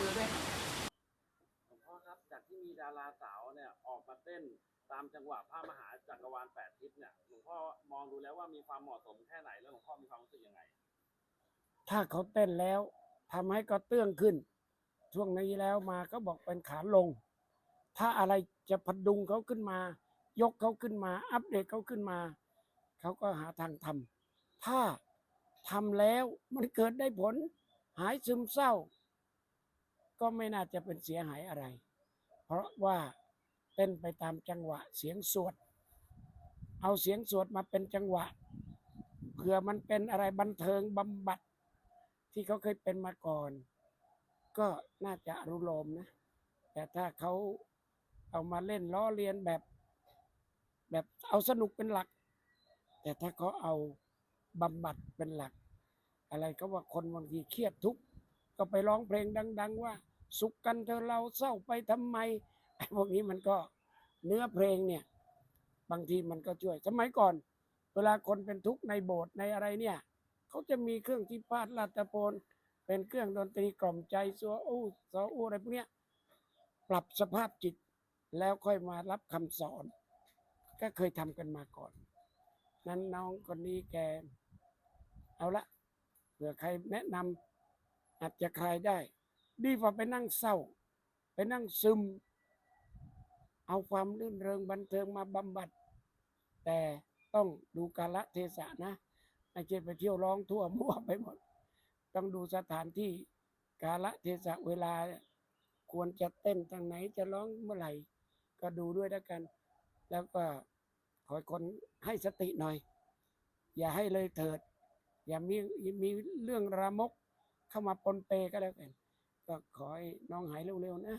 คุณที่พนมมือด้วยค่ะหลวงพ่อครับ จากที่มีดาราสาวเนี่ยออกมาเต้นตามจังหวะพระมหาจักรวาลแปดทิศเนี่ยหลวงพ่อมองดูแล้วว่ามีความเหมาะสมแค่ไหนแล้วหลวงพ่อมีความรู้สึกยังไง ถ้าเขาเต้นแล้วทำให้เขาเตื้องขึ้น ช่วงนี้แล้วมาก็บอกเป็นขาลง ถ้าอะไรจะพดุงเขาขึ้นมา ยกเขาขึ้นมา อัปเดตเขาขึ้นมา เขาก็หาทางทำถ้าทำแล้วมันเกิดได้ผล หายซึมเศร้า ก็ไม่น่าจะเป็นเสียหายอะไร เพราะว่าเต้นไปตามจังหวะเสียงสวด เอาเสียงสวดมาเป็นจังหวะเผื่อมันเป็นอะไรบันเทิงบำบัด ที่เขาเคยเป็นมาก่อน ก็น่าจะอนุโลมนะ แต่ถ้าเขาเอามาเล่นล้อเลียนแบบ แบบเอาสนุกเป็นหลัก แต่ถ้าเขาเอาบำบัดเป็นหลัก อะไรก็ว่าคนบางทีเครียดทุกข์ ก็ไปร้องเพลงดัง ๆ ว่า สุขกันเธอเราเศร้าไปทำไมไอ้พวกนี้มันก็เนื้อเพลงเนี่ย บางทีมันก็ช่วยสมัยก่อน เวลาคนเป็นทุกข์ในโบสถ์ในอะไรเนี่ยเขาจะมีเครื่องที่พาดลาตะโพนเป็นเครื่องดนตรีกล่อมใจซัวอู้ซออู้อะไรพวกเนี้ยปรับสภาพจิตแล้วค่อยมารับคำสอน ก็เคยทำกันมาก่อน นั้นน้องคนนี้แก เอาละเผื่อใครแนะนำ อาจจะคลายได้ ดีกว่าไปนั่งเศร้า ไปนั่งซึม เอาความรื่นเริงบันเทิงมาบำบัด แต่ต้องดูกาลเทศะนะไม่ใช่ไปเที่ยวร้องทั่วมั่วไปหมด ต้องดูสถานที่กาละเทศะเวลา ควรจะเต้นทางไหนจะร้องเมื่อไหร่ ก็ดูด้วยแล้วกัน แล้วก็ขอให้คนให้สติหน่อย อย่าให้เลยเถิด อย่ามีมีเรื่องรามก เข้ามาปนเปก็แล้วกันก็ขอให้น้องหายเร็วๆนะ